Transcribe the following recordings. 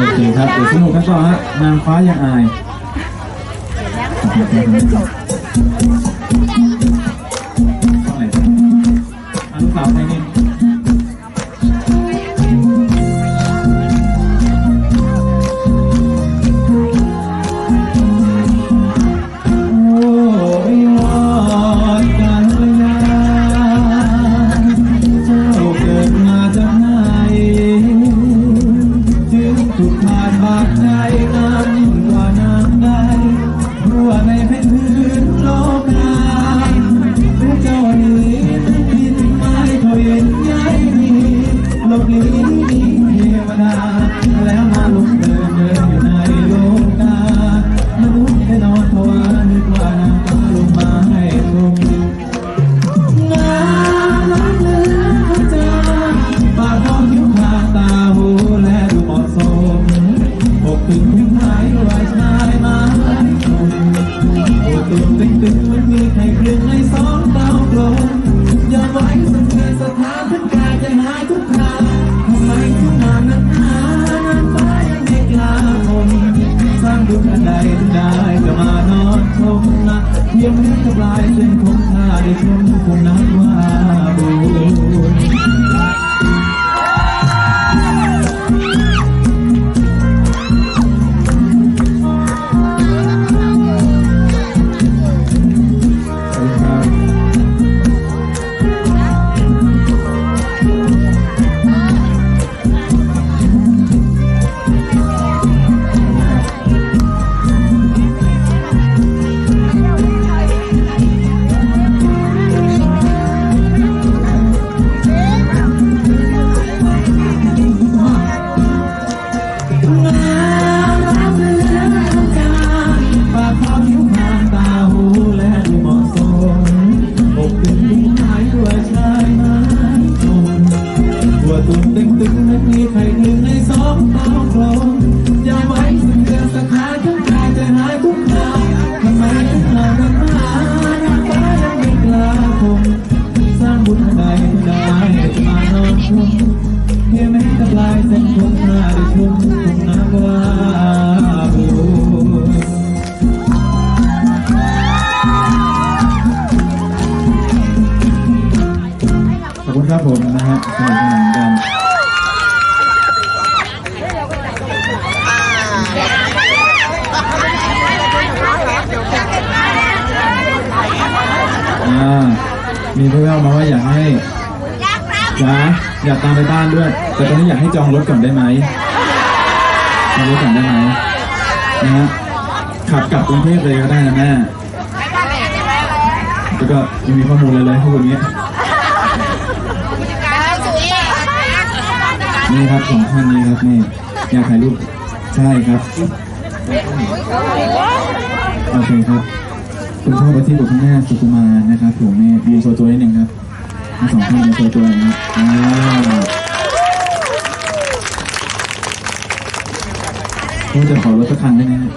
โอเคครับเดี๋ยวสนุกกันต่อฮะนางฟ้ายังอายโอเคครับช่องไหนอะลูกสาวใครนี่ อ หั ครับผมนะฮะสนุกสนานกันอ่ามีเพื่อนมาว่าอยากให้จ๋าอยากตามไปบ้านด้วย แต่ตอนนี้อยากให้จองรถก่อนได้ไหมจองรถก่อนได้ไหมนะฮะขับกลับกรุงเทพเลยก็ได้นะแม่แล้วก็ยังมีข้อมูลอะไรเลยพวกนี้ นี่ครับสองท่านนี้ครับนี่อยากถ่ายรูปใช่ครับโอเคครับคุณพ่อประทีปกับคุณแม่สุขุมานะครับผมนี่ยืนโชว์ตัวนิดนึงครับทั้งสองท่านมาโชว์ตัวนะครับอ่าก็จะขอรถสักคันได้ไหมครับ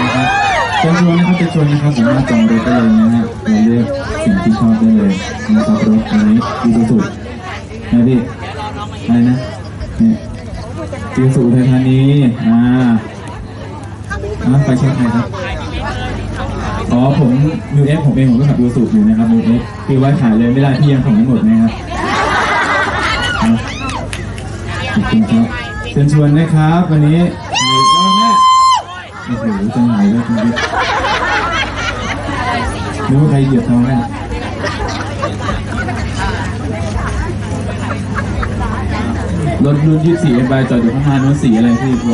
นะครับเชิญชวนนะครับเชิญชวนนะครับสามารถจองรถได้เลยนะ นะครับรถคันนี้ดีสุดๆนะพี่อะไรนะนี่ดีสุดไทยธานีอ่าอ่าไปเช็คใครครับอ๋อผมมิวเอฟผมเองผมก็ขับยูสูบอยู่นะครับมิวเอฟคือว่าขายเลยไม่ได้พี่ยังส่งไม่หมดนะครับขอบคุณครับเชิญชวนนะครับ วันนี้เออแม่โอ้โหจะหายแล้วคุณพี่นึกว่าใครเหยียบเขาแน่ รถรุ่นยี่สี่เอ็มบจอดอยู่ข้างหน้านู้นสีอะไรพี่โปร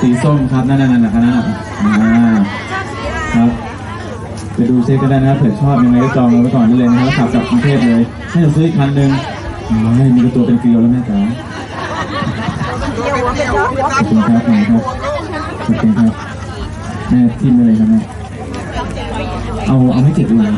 สีส้มครับนั่นนั่นนั่นนะครับนั่นน่ะอ่าครับไปดูเช็คก็ได้นะครับเผื่อชอบยังไงก็จองเอาไว้ก่อนได้เลยนะครับขับกลับกรุงเทพเลยให้เราซื้ออีกคันหนึ่งอ๋อให้มีตัวเป็นเกลียวแล้วแม่จ๋าขอบคุณครับขอบคุณครับขอบคุณครับแม่ทิมไปเลยครับแม่เอาเอาไม่เจ็บเลย